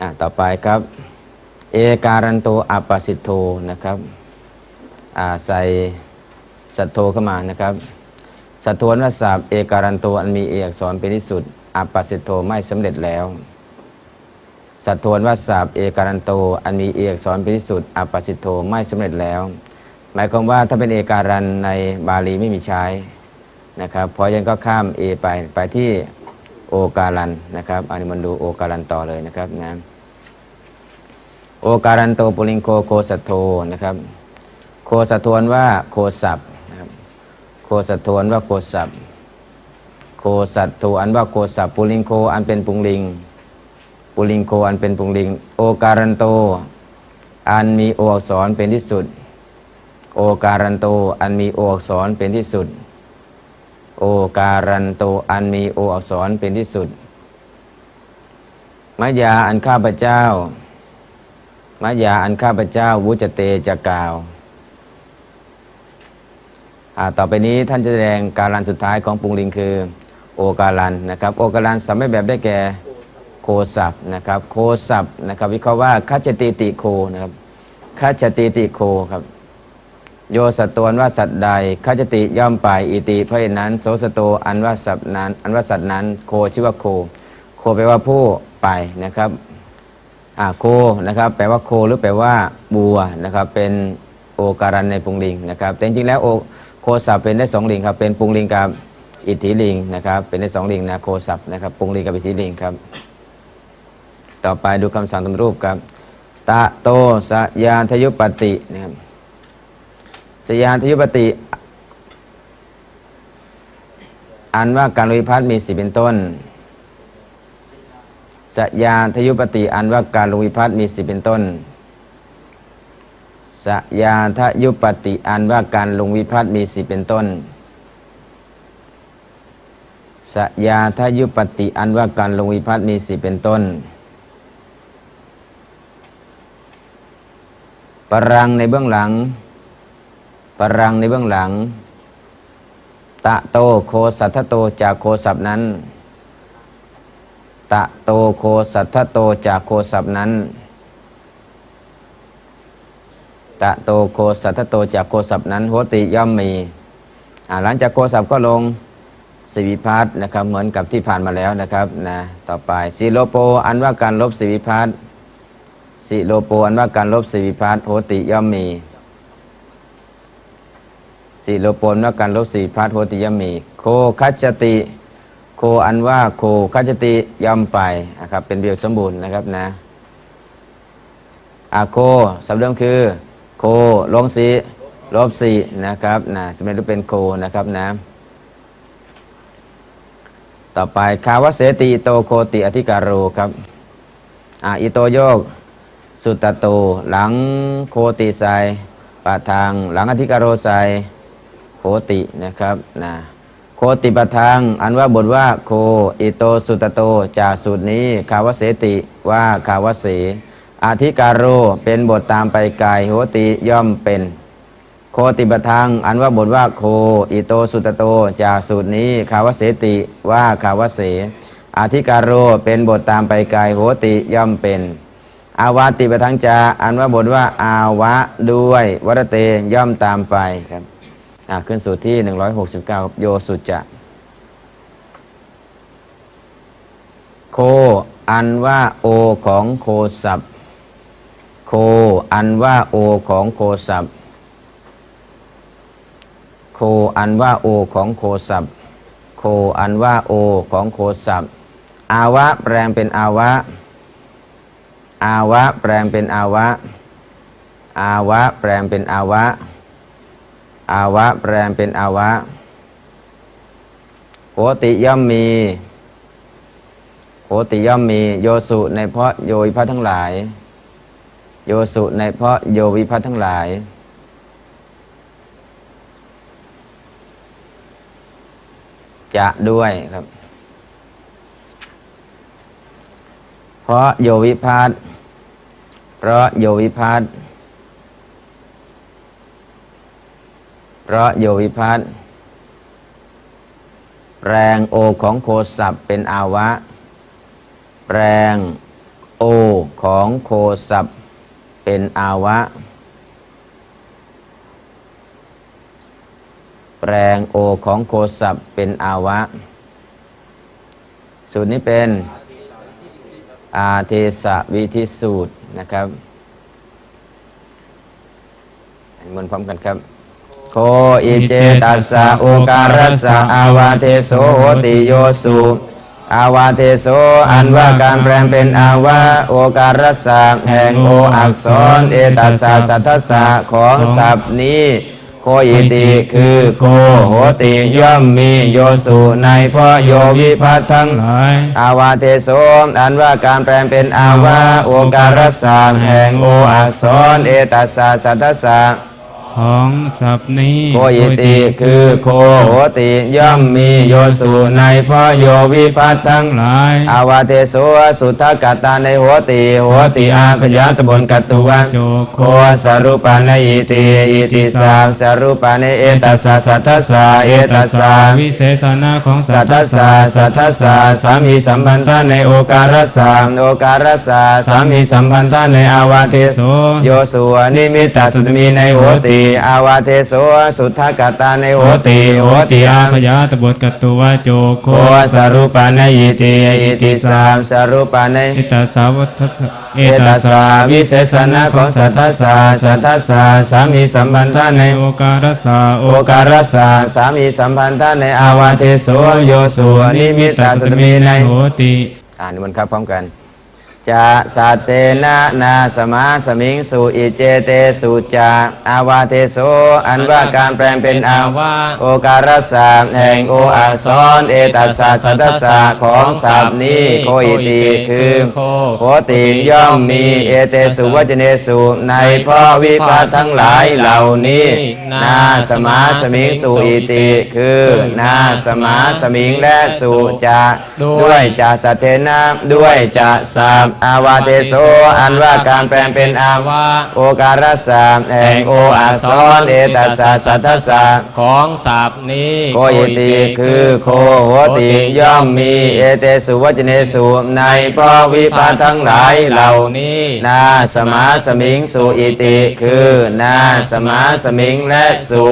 อะต่อไปครับ เอการันโตอัปปสิทโธนะครับอ่าใส่สัตโธเข้ามานะครับสัตโธนวศัพท์เอการันโตอันมีเอกสอนเป็นที่สุดอัปปสิทโธไม่สำเร็จแล้วสัตโธนวศัพท์เอการันโตอันมีเอกสอนเป็นที่สุดอัปปสิทโธไม่สำเร็จแล้ว หมายความว่าถ้าเป็นเอการันในบาลีไม่มีใช้นะครับเพราะฉะนั้นก็ข้ามเอไปไปที่ โอการันนะครับอันนี้มันดูโอการันต่อเลยนะครับนะโอการันโตปุลิงโคโคสัตโธนะครับ โคสัตโธนว่าโคสับนะครับโคสัตโธนว่าโคสับโคสัตโธอันว่าโคสับปุลิงโคอันเป็นปุงลิง ปุลิงโคอันเป็นปุงลิง โอการันโต อันมีโออักษรเป็นที่สุด โอการันโตอันมีโออักษรเป็นที่สุด โอการันโตอันมีโออักษรเป็นที่สุดมายาอันข้าพเจ้ามายาอันข้าพเจ้าวุจเตจะกล่าวต่อไปนี้ท่านจะแสดงการันสุดท้ายของปุงลิงคือ โอการันนะครับ โอการันสำไม่แบบได้แก่โคสับนะครับ โคสับนะครับ วิเคราะห์ว่าคัจติติโคนะครับคัจจติติโคครับ โยสตวนว่าสัตว์ใดคัจจติย่อมไปอิติเพราะเหตุนั้น โสสโตอันว่าสัตว์นั้น อันว่าสัตว์นั้น โคชื่อว่าโค โคแปลว่าผู้ไปนะครับอ่าโคนะครับแปลว่าโคหรือแปลว่าบัวนะครับเป็นโอการันในปุงลิงนะครับแต่จริงๆแล้วโอโคสับเป็นได้สองลิงครับเป็นปุงลิงกับอิทธิลิงนะครับเป็นได้สองลิงนะโคสับนะครับปุงลิงกับอิทธิลิงครับต่อไปดูคำสั่งตำรูปครับตะโตสยานทยุปตินะครับ สยานทยุปติ อันว่าการวิพัฒน์มีสิเป็นต้นสยานทยุปติ อันว่าการลงวิพัฒน์มีสิเป็นต้นสยานทยุปติ อันว่าการลงวิพัฒน์มีสิเป็นต้นสยาทยุปติอันว่าการลงวิพัฒน์มีสิเป็นต้น ปรังในเบื้องหลัง ปรังในเบื้องหลัง ตะโตโคสัทธโตจากโคสับนั้น ตะโตโคสัทธโตจากโคสับนั้น ตะโตโคสัทธโตจากโคสับนั้นโหติย่อมมีหลังจากโคสับก็ลงสิวิพัฒนะครับเหมือนกับที่ผ่านมาแล้วนะครับนะต่อไปสีโลโปอันว่าการลบสิวิพัฒสิโลโปอันว่าการลบสิวิพัฒโหติย่อมมี สิโลปนว่าการลบสิวิพัฒน์โหติยมี โคคัจจติ โคอันว่าโคคัจจติย่อมไปนะครับเป็นเบียวสมบูรณ์นะครับนะอาโคสำเริ่มคือ โคลงสีลบสีนะครับนะสำเร็จรูปเป็นโคนะครับนะต่อไปคาวเสติโตโคติอธิการโรครับอ่าอิโตโยก สุตตโตหลังโคติใสปะทางหลังอธิการโรใส โคตินะครับนะโคติปะทางอันว่าบทว่าโคอิโตสุตโตจากสูตรนี้คาวเสติว่าคาวเสอธิการโรเป็นบทตามไปกายโหติย่อมเป็น โคติปะทางอันว่าบทว่าโคอิโตสุตโตจากสูตรนี้คาวเสติว่าคาวเสอธิการโรเป็นบทตามไปกายโหติย่อมเป็น อาวาติปะทังจาอันว่าบทว่าอาวะด้วยวรเตย่อมตามไปครับ อะขึ้นสูตรที่ 169 โยสุจะ โค อันว่าโอของโคสับโค อันว่าโอของโคสับโค อันว่าโอของโคสับโค อันว่าโอของโคสับอาวะแปลงเป็นอาวะ อาวะแปลงเป็นอาวะ อาวะแปลงเป็นอาวะ อาวะ แปลงเป็นอาวะโหติย่อมมีโหติย่อมมี โยสุในเพราะโยวิพัฒน์ทั้งหลาย โยสุในเพราะโยวิพัฒน์ทั้งหลาย จะด้วยครับ เพราะโยวิพัฒน์เพราะโยวิพัฒน์ เพราะโยวิพัฒน์แปลงโอของโคสับเป็นอาวะแปลงโอของโคสัพเป็นอาวะแปลงโอของโคสัพเป็นอาวะ สูตรนี้เป็นอาเทสวิธิสูตรนะครับมนพร้อมกันครับ โคอิเจตัสสะโอการัสสะอาวาเทโสโหติโยสุอาวาเทโสอันว่าการแปลงเป็นอาวาโอการัสสะแห่งโออักษรเอตัสสะสัทธัสสะของศัพท์นี้โคอิติคือโคโหติย่อมมีโยสุในพ่อโยวิพัตทั้งหลายอาวาเทโสอันว่าการแปลงเป็นอาวาโอการสสะแห่งโออักษรเอตัสสะสัทธัสสะ ของศัพนี้โคอิติคือโคโหติย่อมมีโยสุในพ่อโยวิพัตทั้งหลายอาวาเทโสสุทธกัตตาในโหติโหติอาขยาตบนกัตตุวะโจโคสรุปานอิติอิติสามสรุปานเอตัสสะสัทธัสะเอตัสสะวิเศษณะของสัสัทตธัสว์สะสัทธสสะสามีสัมพันธะในโอการสสะโอการสสะสามีสัมพันธะในอาวาเทโสโยสุนิมิตตสุตมีในโหติอาวาเทโสสุทธกัตตาในโหติโหติอาพยาตบทกตุวะโจโคโคสรุปานอิติอิติสามสรุปานเอตัสสาวัฏฏะเอตัสสะวิเศษณะของสัทธัสสะสัทธัสสะสามีสัมพันธะในโอกาสสาโอโอการสสะสามีสัมพันธะในอาวาเทโสโยสุวนิมิตตสุตมีในโหติอ่านมันครับพร้อมกัน จะสัตเตนะนาสมาสมิงสุอิเจเตสุจาอาวาเทโสอันว่าการแปลงเป็นอาวาโอการสะแห่งโออักษรเอตัสสะสัตตสสะของศัพท์นี้โคอิติคือโคติย่อมมีเอเตสุวจเนสุในพ่อวิภัตทั้งหลายเหล่านี้ นาสมาสมิงสุอิติคือนาสมาสมิงและสุจะด้วยจะสะเทนะด้วยจะสาบอาวาเทโสอันว่าการแปลงเป็นอาวาโอการสะแห่งโออักษรเอตัสสะสัทธัสสะของศัพท์นี้โคอิติคือโคโหติย่อมมีเอเตสุวจเนสุในพ่อวิภัตทั้งหลายเหล่านี้นาสมาสมิงสุอิติ คือนาสมาสมิงและสุ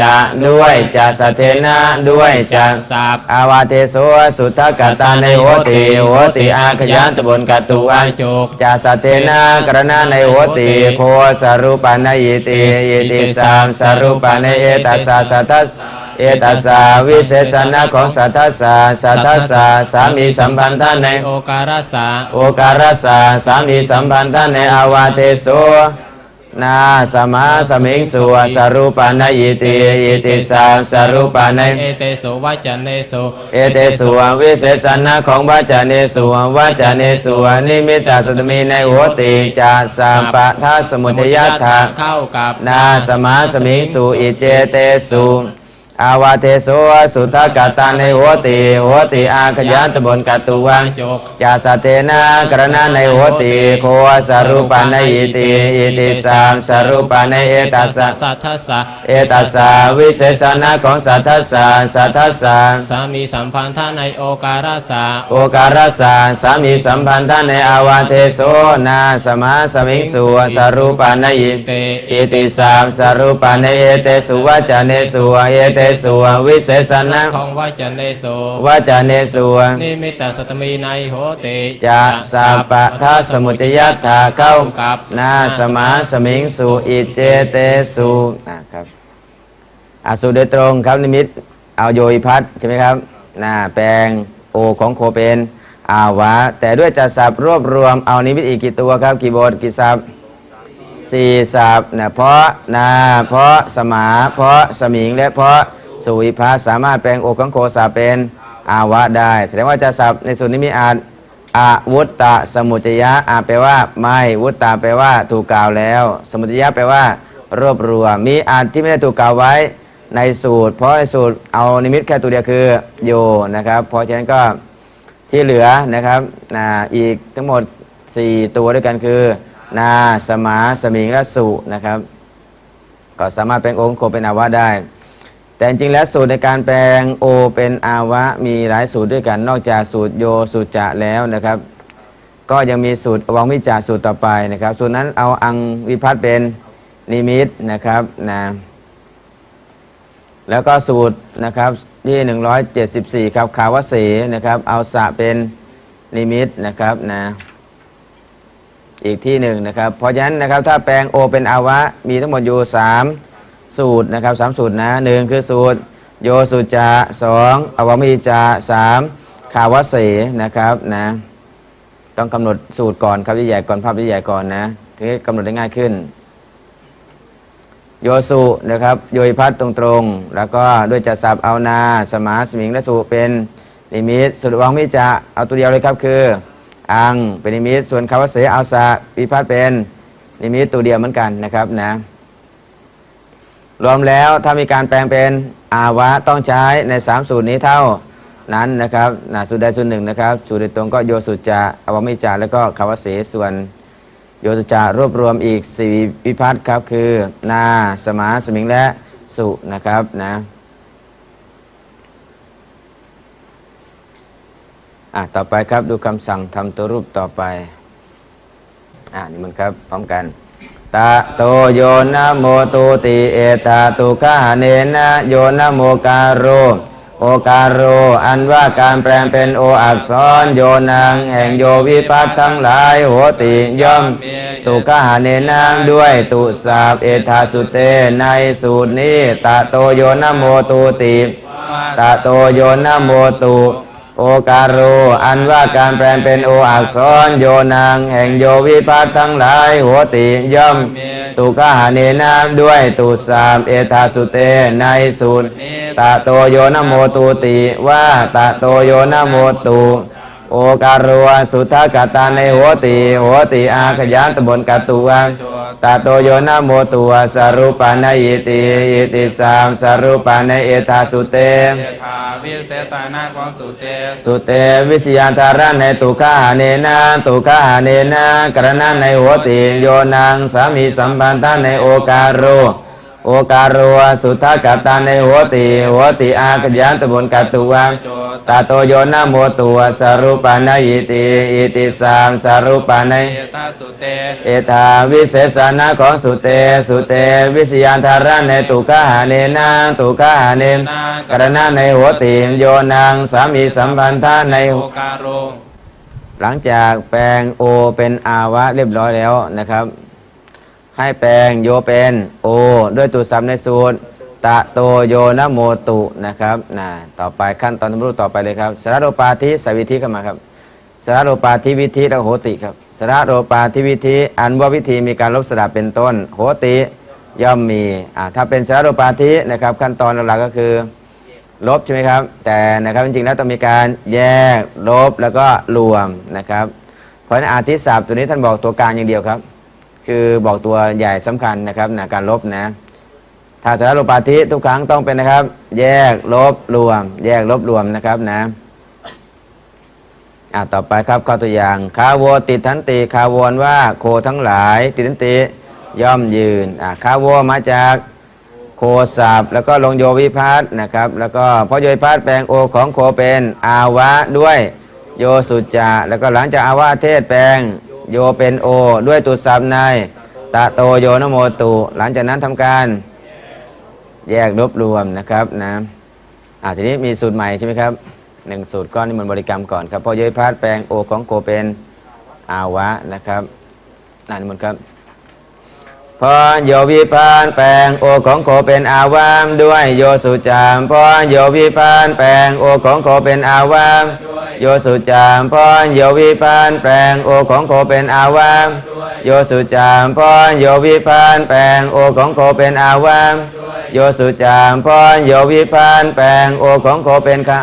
จะด้วยจะสเทนะด้วยจะศัพท์อาวาเทโสสุทธกตาในโหติโหติอาขยันตบนกัตุอันโจกจะสะเทนะกรณาในโหติโคสรุปานอิติอิติสามสรุปานเอตัสสะสัทธัสเอตัสสะวิเศษณะของสัทธัสสะสัทธัสสะสามีสัมพันธะในโอกาสสะโอการสะสามีสัมพันธะในอาวาเทโส นาสมาสมิงสุสรุปานอิติอิติสามสรุปานเอเตโสวัจเนโสเอเตสุววิเศษณะของวาจาเนสุวาจาเนสุนิมิตตสตมีในโหติจาสัมปะทัสสมุทยัตถะเข้ากับนาสมาสมิงสุอิเจเตสุ อาวาเทโสสุทธกัตตาในโหติโหติอาขยันตบนกัตตุวังโจกจาสเทนะกรณาในโหติโคสรุปานอิติอิติสามสรุปานเอตัสสะสัทธัสสะเอตัสสะวิเศษณะของสัทธัสสะสัทธัสสะสามีสัมพันธะในโอกาสสะโอการสาสามีสัมพันธะในอาวาเทโสนาสมาสมิงสุสรุปานอิเตอิติสามสรุปานเอเตสุวัจเนสุเอเตสุวิเศษณะของวัจเนโสวัจเนสุนิมิตตสตมีในโหติจะสัพปะทัสสมุทยัตถาเข้ากับนาสมาสมิงสุอิเจเตสุนะครับอาสุโดยตรงครับนิมิตเอาโยอิพัทใช่ไหมครับนาแปลงโอของโคเป็นอาวะ แต่ด้วยจัดสับรวบรวมเอานิมิตอีกกี่ตัวครับ กี่บทกี่สับสี่สับนะเพราะนาเพราะสมาเพราะสมิงและเพราะ สุวิพัทสามารถแปลงโอของโคสับเป็นอาวะได้ แสดงว่าจัดสับในส่วนนี้มีอาอาวุตตะสมุจยะอาแปลว่าไม่วุตตะแปลว่าถูกกล่าวแล้ว สมุจยะแปลว่า รวบรวมมีอาที่ไม่ได้ถูกกล่าวไว้ในสูตร เพราะในสูตรเอานิมิตแค่ตัวเดียวคือโยนะครับเพราะฉะนั้นก็ที่เหลือนะครับอีกทั้งหมด 4 ตัวด้วยกันคือ นาสมาสมิงและสุนะครับ ก็สามารถเป็นองค์โคเป็นอาวะได้ แต่จริงๆแล้วสูตรในการแปลงโอเป็นอาวะมีหลายสูตรด้วยกัน นอกจากสูตรโยสูตรจะแล้วนะครับ ก็ยังมีสูตรวังวิจารสูตรต่อไปนะครับ สูตรนั้นเอาอังวิพัฒน์เป็นนิมิตนะครับนะแล้วก็สูตรนะครับที่ 174 ครับขาวเสนะครับเอาสะเป็นนิมิตนะครับนะอีกที่หนึ่งนะครับเพราะฉะนั้นนะครับถ้าแปลงโอเป็นอาวะมีทั้งหมดอยู่3 สูตรนะครับสามสูตรนะหนึ่งคือสูตร โยสุจาสองอวมิจาสามขาวเสนะครับนะต้องกำหนดสูตรก่อนครับใหญ่ๆก่อนภาพใหญ่ๆก่อนนะถึงจะกำหนดได้ง่ายขึ้น โยสุนะครับโยยพัดตรงๆ แล้วก็ด้วยจัดสับเอานา สมาสมิงและสุเป็นนิมิตสุดวังมิจะเอาตัวเดียวเลยครับคือ อังเป็นนิมิตส่วนคำว่าเสเอาสะวิพัดเป็นนิมิตตัวเดียวเหมือนกันนะครับนะ รวมแล้วถ้ามีการแปลงเป็นอาวะต้องใช้ใน 3 สูตรนี้เท่านั้นนะครับนะสูตรใดสูตรหนึ่งนะครับ สูตรโดยตรงก็โยสุจะอวมิจาแล้วก็คำว่าเสส่วนโยตจารวบรวมอีกสี่วิพัฒน์ครับคือนาสมาสมิงและสุนะครับนะอะต่อไปครับดูคำสั่งทำตัวรูปต่อไปอ่านี่มันครับพร้อมกัน ตะโตโยนะโมตุติเอตาตุกะหเนนะโยนะโมการโรโอการโรอันว่าการแปลงเป็นโออักษรโยนังแห่งโยวิปัตทั้งหลายโหติย่อม ตุกหะเนนะด้วยตุสาบเอธาสุเตในสูตรนี้ตะโตโยนะโมตุติตะโตโยนะโมตุ โอการโร อันว่าการแปลงเป็นโออักษรโยนางแห่งโยวิปัตทั้งหลายหัวติย่อม ตุกะหะเนนะด้วยตุสามเอธาสุเตในสูตรตะโตโยนะโมตุติว่าตะโตโยนะโมตุโอการโรสุทธกตาในหัวติหัวติอาขยันตบนกตุวัง ตะโตโยนะโมตุสรุปานอิติอิติสามสรุปานเอธาสุเตเยธาวิเศษานาของสุเต สุเตวิสยานธาระในตุขหาเนนาตุขหาเนนากระนั้นในหัวติโยนังสามีสัมพันธะในโอกาโร โอกาโรสุทธกตาในหัวติหัวติอาขยันตบนกตุวังโจตาโตโยนะโมตุสารุปานอิติอิติสามสารุปานเอตาสุเตเอตาวิเศษณะของสุเตสุเตวิสยานธาระในตุกะหาเนนะตุกะหาเนนกระนั้นในหัวติโยนังสามีสัมพันธะในโอการโรหลังจากแปลงโอเป็นอาวะเรียบร้อยแล้วนะครับ ให้แปลงโยเป็นโอ ด้วยตุสัมในสูตรตะโตโยนะโมตุนะครับนะต่อไปขั้นตอนทำรูปต่อไปเลยครับสระโรปาธิสวิธีเข้ามาครับสระโรปาธิวิธีและโหติครับสระโรปาธิวิธีอันว่าวิธีมีการลบสระเป็นต้น โหติย่อมมีอ่าถ้าเป็นสระโรปาธินะครับ ขั้นตอนหลักๆก็คือลบใช่ไหมครับ แต่นะครับจริงๆแล้วต้องมีการแยกลบแล้วก็รวมนะครับ เพราะฉะนั้นอาทิศัพท์ตัวนี้ท่านบอกตัวกลางอย่างเดียวครับ คือบอกตัวใหญ่สำคัญนะครับนการลบนะถ้าสารลปาธิทุกครั้งต้องเป็นนะครับ แยกลบรวม แยกลบรวมนะครับนะอะต่อไปครับข้อตัวอย่างคาโวติดทันติคาวนว่าโคทั้งหลายติดทันติย่อมยืนอะคาโวมาจากโคสับแล้วก็ลงโยวิพัฒนะครับ แล้วก็พราะโยวิพัฒแปลงโอของโคเป็นอาวะด้วยโยสุจจะแล้วก็หลังจากอาวะเทศแปลง โยเป็นโอ ด้วยตุสามในตะโตโยนโมตุ หลังจากนั้นทำการแยกรวบรวมนะครับนะอ่าทีนี้มีสูตรใหม่ใช่ไหมครับหนึ่งสูตรก้อนนี่มันบริกรรมก่อนครับพอเยยพาดแปลงโอของโกเป็นอาวะนะครับอ่านมันครับ พอโยวิพานแปลงโอของโกเป็นอาวามด้วยโยสุจามพอโยวิพานแปลงโอของโกเป็นอาวามโยสุจามพอโยวิพานแปลงโอของโกเป็นอาวามโยสุจามพอโยวิพานแปลงโอของโกเป็นอาวามโยสุจามพรโยวิพานแปลงโอของโคเป็นค่ะ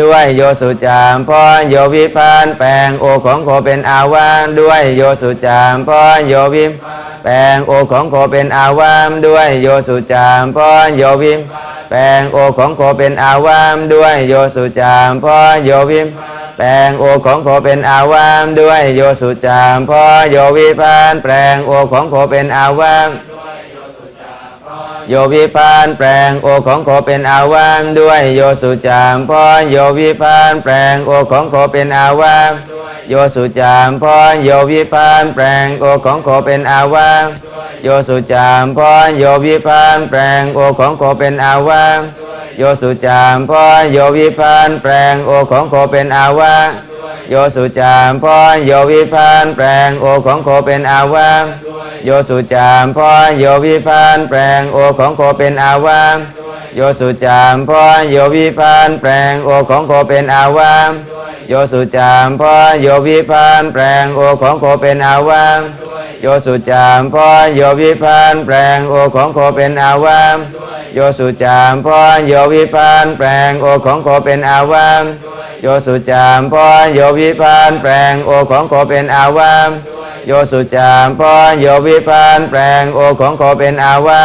ด้วยโยสุจามพรโยวิพานแปลงโอของโคเป็นอาวามด้วยโยสุจามพรโยวิ แปลงโอของโคเป็นอาวามด้วยโยสุจามพรโยวิม แปลงโอของโคเป็นอาวามด้วยโยสุจามพรโยวิม แปลงโอของโคเป็นอาวามด้วยโยสุจามพรโยวิพานแปลงโอของโคเป็นอาวามโยวิพานแปลงโอของโคเป็นอาวามด้วยโยสุจามพรโยวิพานแปลงโอของโคเป็นอาวาม โยสุจามพรโยวิพานแปลงโอของโคเป็นอาวาโยสุจามพรโยวิพานแปลงโอของโคเป็นอาวาโยสุจามพรโยวิพานแปลงโอของโคเป็นอาวาโยสุจามพรโยวิพานแปลงโอของโคเป็นอาวาโยสุจามพรโยวิพานแปลงโอของโคเป็นอาวาโยสุจามพรโยวิพานแปลงโอของโคเป็นอาวา โยสุจามพรโยวิพานแปลงโอของโคเป็นอาวาโยสุจามพรโยวิพานแปลงโอของโคเป็นอาวาโยสุจามพรโยวิพานแปลงโอของโคเป็นอาวาโยสุจามพรโยวิพานแปลงโอของโคเป็นอาวาโยสุจามพรโยวิพานแปลงโอของโคเป็นอาวา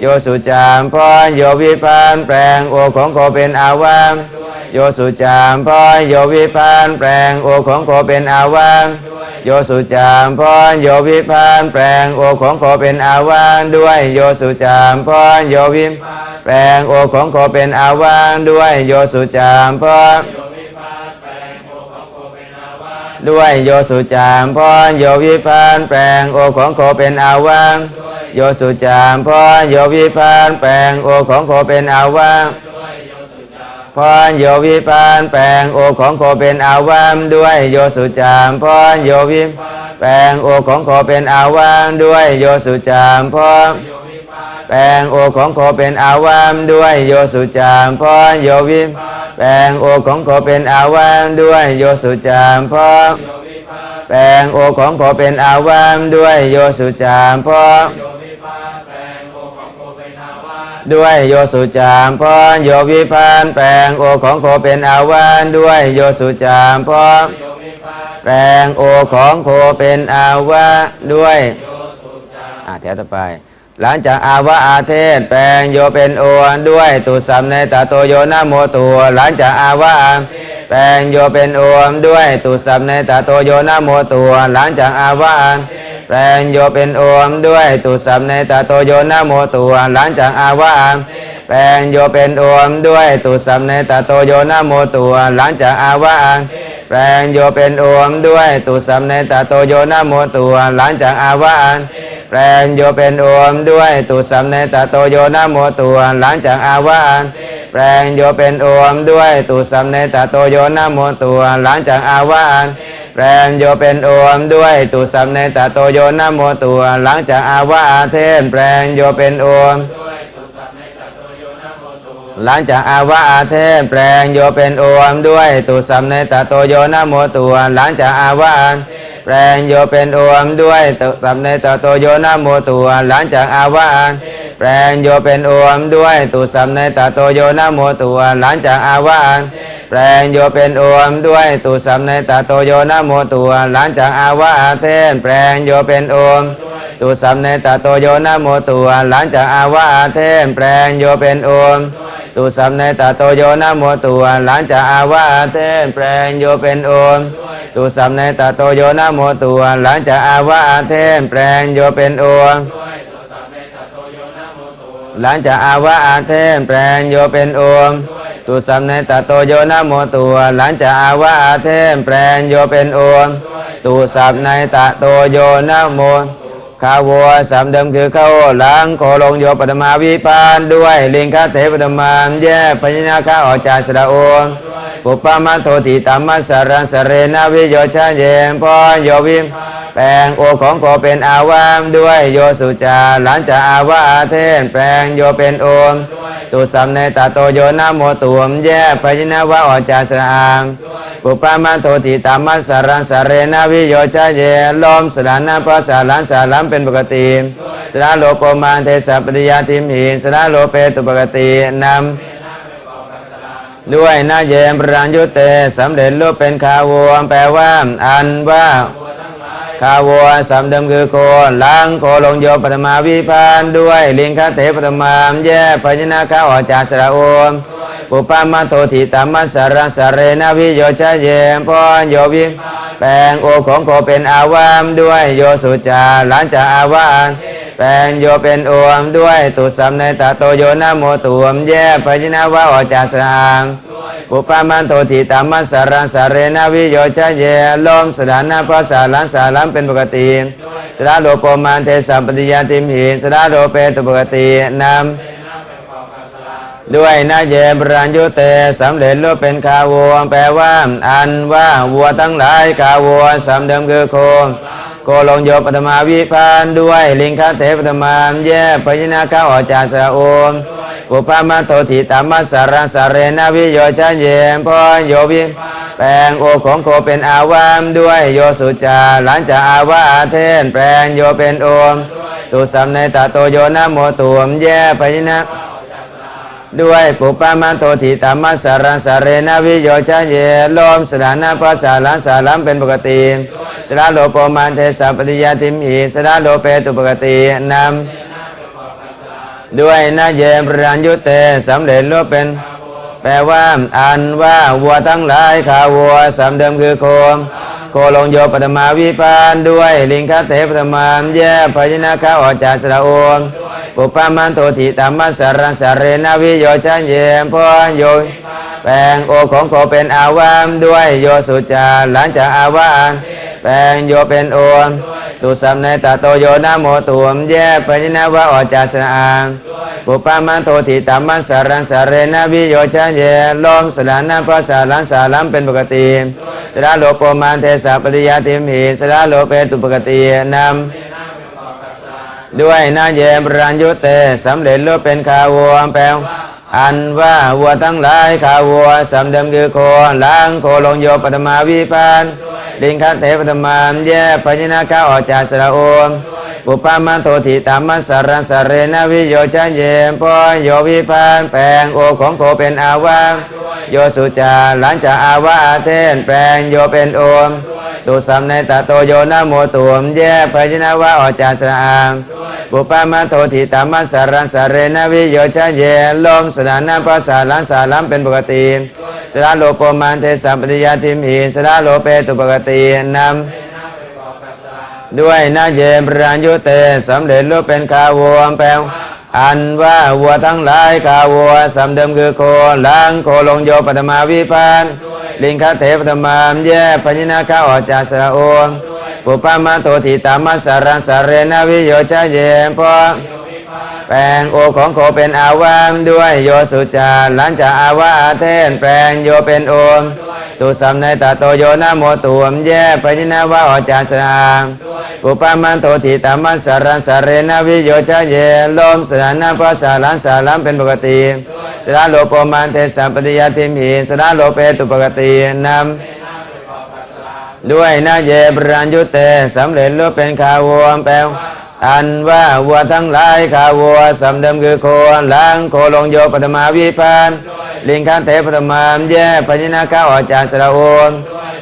โยสุจามพรโยวิพานแปลงโอของโคเป็นอาวา โยสุจามพรโยวิพานแปลงโอของโคเป็นอาวาโยสุจามพรโยวิพานแปลงโอของโคเป็นอาวาด้วยโยสุจามพรโยวิแปลงโอของโคเป็นอาวาด้วยโยสุจามพรด้วยโยสุจามพรโยวิพานแปลงโอของโคเป็นอาวาโยสุจามพรโยวิพานแปลงโอของโคเป็นอาวา พรโยวิพานแปลงโอของโคเป็นอาวามด้วยโยสุจามพรโยวิแปลงโอของโคเป็นอาวามด้วยโยสุจามพรแปลงโอของโคเป็นอาวามด้วยโยสุจามพรโยวิแปลงโอของโคเป็นอาวามด้วยโยสุจามพรแปลงโอของโคเป็นอาวามด้วยโยสุจามพร ด้วยโยสุจามพรโยวิพานแปลงโอของโคเป็นอาวานด้วยโยสุจามพรแปลงโอของโคเป็นอาวาด้วยอ่าแถวต่อไป หลังจากอาวะอาเทศ แปลงโยเป็นโอด้วยตุสัมในตาโตโยนะโมตัว หลังจากอาวะแปลงโยเป็นโอด้วยตุสัมในตาโตโยนะโมตัว หลังจากอาวะ แปลงโยเป็นโอมด้วยตุสัมในตาโตโยนะโมตัวหลังจากอาวะอาแปลงโยเป็นโอมด้วยตุสัมในตาโตโยนะโมตัวหลังจากอาวะอาแปลงโยเป็นโอมด้วยตุสัมในตาโตโยนะโมตัวหลังจากอาวะอาแปลงโยเป็นโอมด้วยตุสัมในตาโตโยนะโมตัวหลังจากอาวะอาแปลงโยเป็นโอมด้วยตุสัมในตาโตโยนะโมตัวหลังจากอาวะอา แปลงโยเป็นโอมด้วยตุสัมในตาโตโยนะโมตัวหลังจากอาวะอาเทนแปลงโยเป็นโอมหลังจากอาวะอาเทนแปลงโยเป็นโอมด้วยตุสัมในตาโตโยนะโมตัวหลังจากอาวะอา แปลงโยเป็นโอมด้วยตุสัมในตโตโยนะโมตัวหลังจากอาวะอาแปลงโยเป็นโอมด้วยตุสัมในตโตโยนะโมตัวหลังจากอาวะอาแปลงโยเป็นโอมด้วยตุสัมในตโตโยนะโมตัวหลังจากอาวะอาเทนแปลงโยเป็นโอมตุสัมเนตโตโยนะโมตัวหลังจากอาวะอาเทนแปลงโยเป็นโอมตุสัมเนตโตโยนะโมตัวหลังจากอาวะอาเทนแปลงโยเป็นโอม ตุสัมเนตโตโยนะโมตัวหลังจากอาวะอาเทนแปลงโยเป็นโอหลังจากอาวะอาเทนแปลงโยเป็นโอมตุสัมเนตโตโยนะโมตัวหลังจากอาวะอาเทนแปลงโยเป็นโอมตุสัมในตโตโยนะโมข้าวัวสามเดิมคือข้าวหลังโคลงโยปฐมาวิปานด้วยลิงคาเทปฐมามแย่พญนาคาออกจากสระโอม ปุปปามาโทติตามัสสารสเรนาวิโยชาเยมพรโยวิมแปลงโอของโคเป็นอาวามด้วยโยสุจาหลังจากอาวาเทนแปลงโยเป็นโอมตุสัมในตาโตโยนะโมตุมแย่พญนาวะออกจากสระอามปุปปามาโทติตามัสสารังสเรนาวิโยชาเยลมสลานาภาษาลันสาลัมเป็นปกติสระโลโกมานเทสปฏิยาทิมหินสระโลเปตุปกตินำ ด้วยนาเยมปรานยุเตสำเร็จรูปเป็นคาววแปลว่า อันว่าคาวัวสำเดิมคือโคล้างโคลงโยปฐมาวิพานด้วย ลิงคเถปฐมามแย่พญนาคาออกจากสระโอมปุปามาโทติตามัสารังสเรนาวิโยชะเยมพรโยวิแปลงโอของโคเป็นอาวามด้วยโยสุจาหลังจากอาวาม แปลงโยเป็นโอมด้วยตุสัมในตาโตโยนะโมตุมแย่พญนาวะออกจากสระอามปุปามันโทติตามัสสารังสาเรนาวิโยชะเยลมสถานะเพราะสารังสารังเป็นปกติสระโลโปมานเทสัมปติยาติมหิสระโลเปตุปกตินามด้วยนาเยบรัญยุเตสำเร็จรูปเป็นคาวัวแปลว่า อันว่าวัวทั้งหลายคาวัวสำเดิมคือโค โกลงโยปฐมาวิพานด้วย ลิงคเทปฐมามแย่พยนาข้าออกจากสะโอมปุพามาโทติตามัสสารสาเรนาวิโยชะเยมพอโยวิแปลงโอของโคเป็นอาวามด้วยโยสุจาหลังจากอาวาเทนแปลงโยเป็นโอม ตุสัมในตาโตโยนะโมตุมแย่พยนาด้วยปุปามันโทติตามัสสารสาเรนาวิโยชะเยลมสถานะภาษาลังสาลัมเป็นปกติ สระโลโปมันเทสัปฏิยาติมหีสระโลเปตุปกตินำด้วยนาเยมปรัญยุเตสำเร็จรูปเป็น แปลว่า อันว่าวัวทั้งหลายขาวัวสำเดิมคือโคมโคลงโยปฐมาวิพานด้วยลิงคาเทปฐมามแย่พยนาคาออกจากสระโอมปุปปามันโทติตามัสสรังสาเรนาวิโยชันเยมพอโยแปลงโอของโคเป็นอาวามด้วยโยสุจาหลังจากอาวาน แปลงโยเป็นโอมตุสัมในตาโตโยนะโมตุมแย่พยินาวะออจาสระอางปุปปามันโทติตามัสสารังสาเรนาวิโยชันเยลมสลานาภาษาลังสาลัมเป็นปกติสระโลโปมันเทสาปฏิยาติมหิสระโลเปตุปกตินำด้วยนาเยมรัญยุเตสำเร็จรูปเป็นขาวัวแปลว อันว่าวัวทั้งหลายขาวัวสำเดิมคือโคล้างโคลงโยปฐมาวิพานลิงคัตเทปฐมามแย่พญนาคาออกจากสระโอมปุปปามันโทติตามัสสารังสเรนวิโยชันเยมพอโยวิพานแปลงโอของโคเป็นอาวาโยสุจาหลังจากอาวาเทนแปลงโยเป็นโอมตุสัมในตาโตโยนะโมตุมแย่พยนาวะออกจากสระอาง ปุปามาโทติตามัสสารังสาเรนวิโยชะเยลมสถานะภาษาลังสาลัมเป็นปกติสระโลโปมันเทสัมปติยาทิมหีสระโลเปตุปกตินำด้วยนาเยมปรัญยุเตสำเร็จรูปเป็นคาวัวแปลวอันว่าวัวทั้งหลายคาวัวสำเดิมคือโคล้างโคลงโยปฐมาวิพานลิงคาเทปฐมามแย่พญนาคาออกจากสระโอ ปุปปามาโทติตามัสสารังสาเรนาวิโยชเยมพอแปลงโอของโคเป็นอาวามด้วยโยสุจาหลังจากอาวาเทนแปลงโยเป็นโอมตุสัมในตาโตโยนะโมตุมแย่พยินาวะอจากสรางปุปปามันโทติตามัสสารังสาเรนาวิโยชะเยลมสถานะภาษาลังสาลัมเป็นปกติสระโลโปมันเทสัมปติยาทิมหิสระโลเปตุปกตินำ ด้วยนาเยบรัญยุเตสำเร็จรูปเป็นขาวัวแปลอันว่าวัวทั้งหลายขาวัวสำเดิมคือโคล้างโคลงโยปฐมาวิพานลิงคันเทปฐมามแย่พญนาคาออกจากสระโอม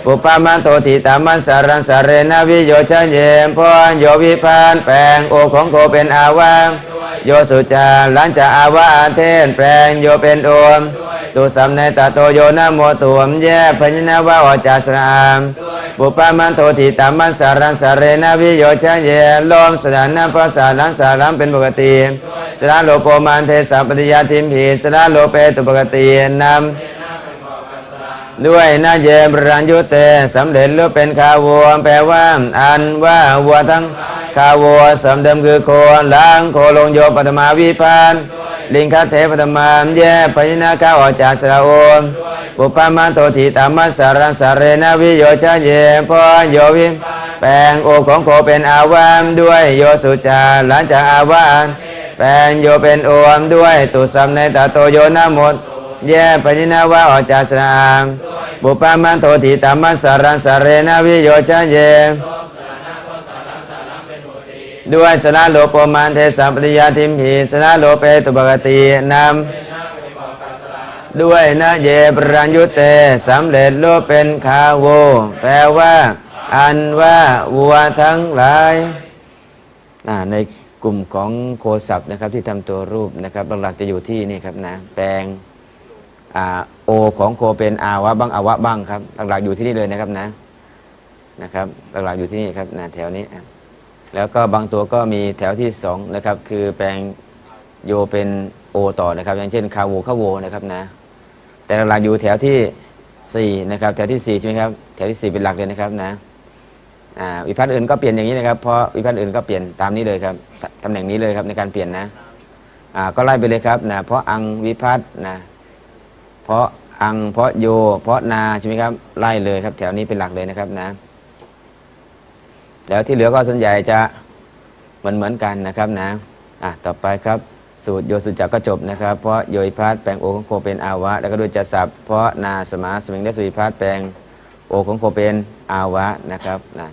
ปุปปามันโทติตามันสารังสาเรนาวิโยชันเยมพรโยวิพานแปลงโอของโคเป็นอาวางโยสุจาหลังจากอาวาเทนแปลงโยเป็นโอมตุสัมในตาโตโยนะโมตุมแย่พญนาวะออกจากสราม ปุปามันโทติตามันสารังสาเรนาวิโยชะเยลมสถานะภาษาลังสารัมเป็นปกติสระโลโปมันเทสัปฏิยาทิมหีสระโลเปตุปกตินำด้วยนาเยมรัญยุเตสำเร็จรูปเป็นคาวัวแปลว่า อันว่าวัวทั้งคาวัวสำเดิมคือโคล้างโคลงโยปฐมาวิพาน ลิงคเทปฐมามแย่พยินาคาออกจากสระโอมปุปปามันโทติตามัสสารังสาเรนาวิโยชะเยพอโยวิแปลงโอของโคเป็นอาวามด้วยโยสุจาหลังจากอาวานแปลงโยเป็นโอมด้วยตุสัมในตาโตโยนะหมดแย่พญินาวะออกจากสนามบุปปามันโทติตามัสสารังสาเรนาวิโยชะเย ด้วยสนะโลโปมันเทสัมปติยาทิมหีสนะโลเปตุปกตินำด้วยนะเยปรัญยุเตสำเร็จโลเป็นคาโว แปลว่า อันว่าวัวทั้งหลายาในกลุ่มของโคศัพท์นะครับที่ทำตัวรูปนะครับหลักๆจะอยู่ที่นี่ครับนะแปลงอโอของโคเป็นอาวะบ้างอาวะบ้างครับหลักๆอยู่ที่นี่เลยนะครับนะนะครับหลักๆอยู่ที่นี่ครับนะแถวนี้ แล้วก็บางตัวก็มีแถวที่สองนะครับคือแปลงโยเป็นโอต่อนะครับ อย่างเช่นคาโวคาโวนะครับนะแต่หลักอยู่แถวที่สี่นะครับแถวที่สี่ใช่ไหมครับแถวที่สี่เป็นหลักเลยนะครับนะอ่าวิพัฒน์อื่นก็เปลี่ยนอย่างนี้นะครับเพราะวิพัฒน์อื่นก็เปลี่ยนตามนี้เลยครับตตำแหน่งนี้เลยครับในการเปลี่ยนนะอ่าก็ไล่ไปเลยครับนะเพราะอังวิพัฒน์นะเพราะอังเพราะโย เพราะนาใช่ไหมครับไล่เลยครับ แถวนี้เป็นหลักเลยนะครับนะ แล้วที่เหลือก็ส่วนใหญ่จะเหมือนเหมือนกันนะครับนะอะต่อไปครับสูตรโยสุจักรก็จบนะครับ เพราะโยอิพัฒน์แปลงโอของโคเป็นอาวะ แล้วก็ด้วยจะสับเพราะนาสมาสมิงและสุวิพัฒน์แปลงโอของโคเป็นอาวะนะครับนะ